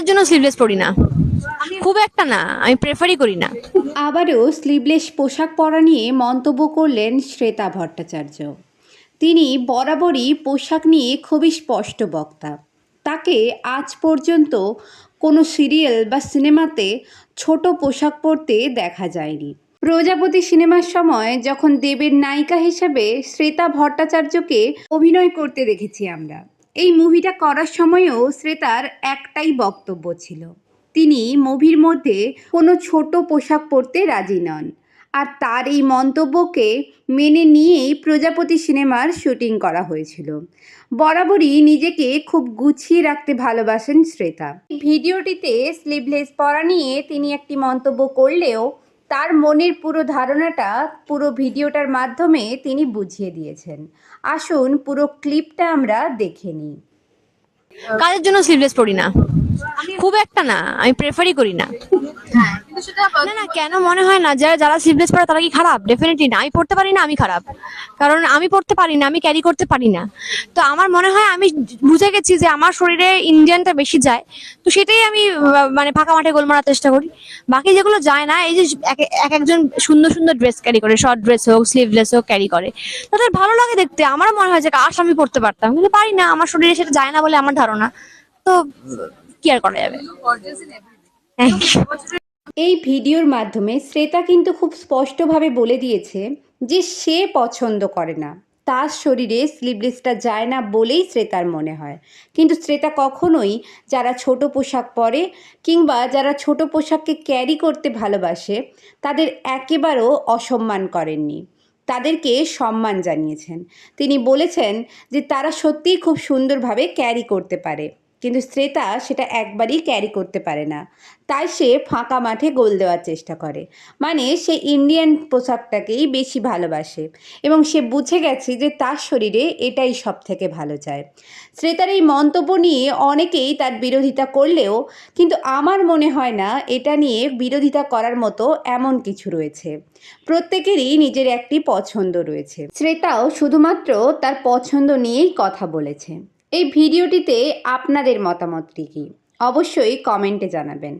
কাজের জন্য স্লিভলেস পরি না। খুব একটা না, আমি প্রেফারই করি না। আবারও স্লিভলেস পোশাক পরা নিয়ে মন্তব্য করলেন শ্বেতা ভট্টাচার্য। তিনি বরাবরই পোশাক নিয়ে খুবই স্পষ্ট বক্তা। তাকে আজ পর্যন্ত কোনো সিরিয়াল বা সিনেমাতে ছোট পোশাক পরতে দেখা যায়নি। প্রজাপতি সিনেমার সময় যখন দেবের নায়িকা হিসেবে শ্বেতা ভট্টাচার্যকে অভিনয় করতে দেখেছি আমরা। এই মুভিটা করার সময়ও শ্রেতার একটাই বক্তব্য ছিল। তিনি মুভির মধ্যে কোনো ছোট পোশাক পরতে রাজি নন আর তার এই মন্তব্যকে মেনে নিয়েই প্রজাপতি সিনেমার শুটিং করা হয়েছিল। বরাবরই নিজেকে খুব গুছিয়ে রাখতে ভালোবাসেন শ্রেতা। ভিডিওটিতে স্লিভলেস পরা নিয়ে তিনি একটি মন্তব্য করলেও তার মনের পুরো ধারণাটা পুরো ভিডিওটার মাধ্যমে তিনি বুঝিয়ে দিয়েছেন। আসুন পুরো ক্লিপটা আমরা দেখে নিই। কাজের জন্য স্লিভলেস পড়ি না। খুব একটা না, আমি প্রেফারই করি না। না না, কেন মনে হয় না, যারা যারা স্লিভলেস পরে তারা কি খারাপ? ডেফিনেটলি না, আমি পড়তে পারি না, আমি খারাপ। কারণ আমি পড়তে পারি না, আমি ক্যারি করতে পারি না। তো আমার মনে হয় আমি বুঝে গেছি যে আমার শরীরে ইন্ডিয়ানটা বেশি যায়, তো সেটাই আমি মানে ফাঁকা মাঠে গোল মারার চেষ্টা করি। বাকি যেগুলো যায় না, এই যে এক- এক একজন সুন্দর সুন্দর ড্রেস ক্যারি করে শর্ট ড্রেস হোক স্লিভলেস হোক ক্যারি করে তাদের ভালো লাগে দেখতে। আমার মনে হয় যে, কাশ, আমি পড়তে পারতাম। কিন্তু পারি না, আমার শরীরে সেটা যায় না বলে আমার ধারণা। তো কি আর করা যাবে. এই ভিডিওর মাধ্যমে শ্রেতা কিন্তু খুব স্পষ্টভাবে বলে দিয়েছে যে সে পছন্দ করে না। তার শরীরে স্লিভলেসটা যায় না বলেই শ্রেতার মনে হয়। কিন্তু শ্রেতা কখনোই যারা ছোট পোশাক পরে কিংবা যারা ছোট পোশাককে ক্যারি করতে ভালোবাসে, তাদের একেবারেও অসম্মান করেননি। তাদেরকে সম্মান জানিয়েছেন। তিনি বলেছেন যে তারা সত্যিই খুব সুন্দরভাবে ক্যারি করতে পারে। কিন্তু শ্রেতা সেটা একবারই ক্যারি করতে পারে না। তাই সে ফাঁকা মাঠে গোল দেওয়ার চেষ্টা করে। মানে সে ইন্ডিয়ান পোশাকটাকেই বেশি ভালোবাসে এবং সে বুঝে গেছে যে তার শরীরে এটাই সব থেকে ভালো যায় শ্রেতার এই মন্তব্য নিয়ে অনেকেই তার বিরোধিতা করলেও কিন্তু আমার মনে হয় না এটা নিয়ে বিরোধিতা করার মতো এমন কিছু রয়েছে। প্রত্যেকেরই নিজের একটি পছন্দ রয়েছে। শ্রেতাও শুধুমাত্র তার পছন্দ নিয়েই কথা বলেছে। এই ভিডিওটিতে আপনাদের মতামতটি কী? অবশ্যই কমেন্টে জানাবেন।